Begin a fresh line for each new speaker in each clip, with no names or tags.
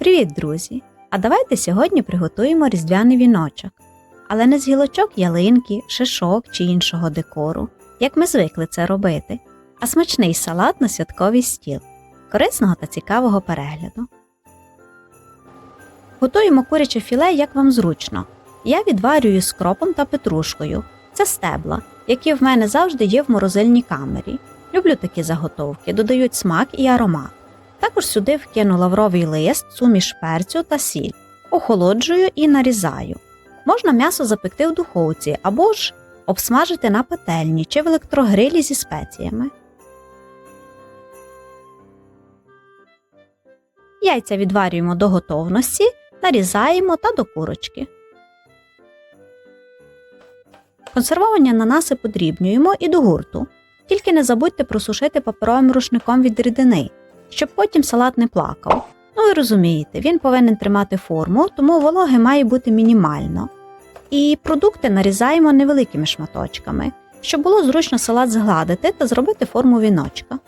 Привіт, друзі! А давайте сьогодні приготуємо різдвяний віночок. Але не з гілочок ялинки, шишок чи іншого декору, як ми звикли це робити, а смачний салат на святковий стіл, корисного та цікавого перегляду. Готуємо куряче філе, як вам зручно. Я відварюю з кропом та петрушкою. Це стебла, які в мене завжди є в морозильній камері. Люблю такі заготовки, додають смак і аромат. Також сюди вкину лавровий лист, суміш перцю та сіль, охолоджую і нарізаю. Можна м'ясо запекти в духовці або ж обсмажити на пательні чи в електрогрилі зі спеціями. Яйця відварюємо до готовності, нарізаємо та до курочки. Консервовані ананаси подрібнюємо і до гурту. Тільки не забудьте просушити паперовим рушником від рідини, щоб потім салат не плакав. Ну ви розумієте, він повинен тримати форму, тому вологи має бути мінімально. І продукти нарізаємо невеликими шматочками, щоб було зручно салат згладити та зробити форму віночка.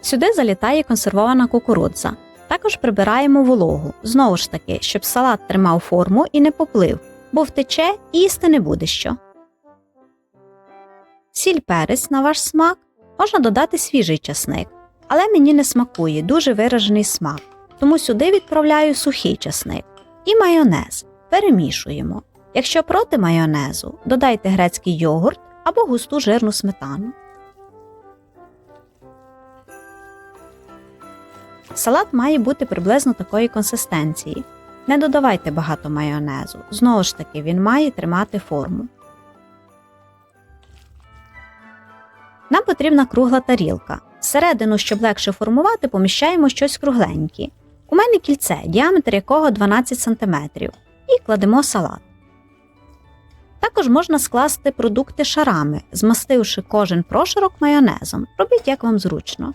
Сюди залітає консервована кукурудза. Також прибираємо вологу, знову ж таки, щоб салат тримав форму і не поплив, бо втече і їсти не буде що. Сіль перець на ваш смак можна додати свіжий часник, але мені не смакує дуже виражений смак, тому сюди відправляю сухий часник і майонез. Перемішуємо. Якщо проти майонезу, додайте грецький йогурт або густу жирну сметану. Салат має бути приблизно такої консистенції. Не додавайте багато майонезу, знову ж таки, він має тримати форму. Нам потрібна кругла тарілка. Всередину, щоб легше формувати, поміщаємо щось кругленьке. У мене кільце, діаметр якого 12 см, і кладемо салат. Також можна скласти продукти шарами, змастивши кожен прошарок майонезом. Робіть як вам зручно.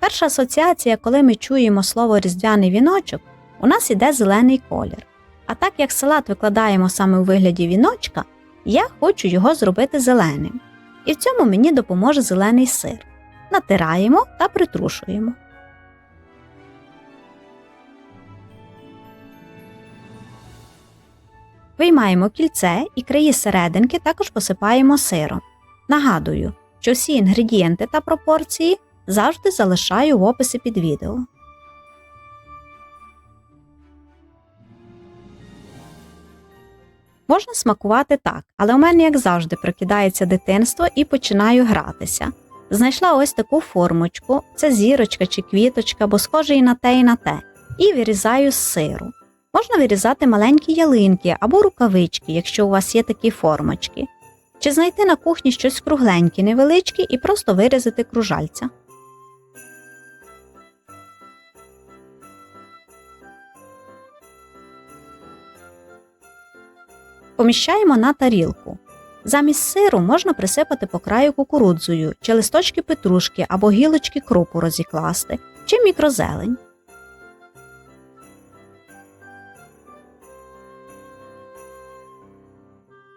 Перша асоціація, коли ми чуємо слово різдвяний віночок, у нас іде зелений колір. А так як салат викладаємо саме у вигляді віночка, я хочу його зробити зеленим. І в цьому мені допоможе зелений сир. Натираємо та притрушуємо. Виймаємо кільце і краї серединки також посипаємо сиром. Нагадую, що всі інгредієнти та пропорції завжди залишаю в описі під відео. Можна смакувати так, але у мене, як завжди, прокидається дитинство і починаю гратися. Знайшла ось таку формочку, це зірочка чи квіточка, бо схоже і на те, і на те, і вирізаю з сиру. Можна вирізати маленькі ялинки або рукавички, якщо у вас є такі формочки, чи знайти на кухні щось кругленьке, невеличке і просто вирізати кружальця. Поміщаємо на тарілку. Замість сиру можна присипати по краю кукурудзою, чи листочки петрушки або гілочки крупу розікласти, чи мікрозелень.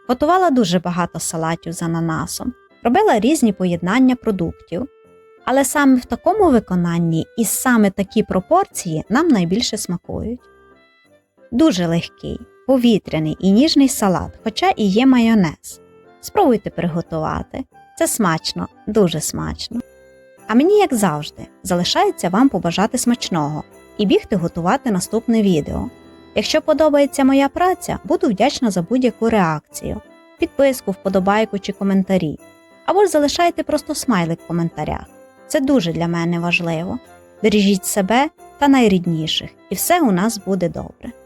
Готувала дуже багато салатів з ананасом, робила різні поєднання продуктів. Але саме в такому виконанні і саме такі пропорції нам найбільше смакують. Дуже легкий, повітряний і ніжний салат, хоча і є майонез. Спробуйте приготувати. Це смачно, дуже смачно. А мені, як завжди, залишається вам побажати смачного і бігти готувати наступне відео. Якщо подобається моя праця, буду вдячна за будь-яку реакцію, підписку, вподобайку чи коментарі. Або ж залишайте просто смайлик в коментарях. Це дуже для мене важливо. Бережіть себе та найрідніших, і все у нас буде добре.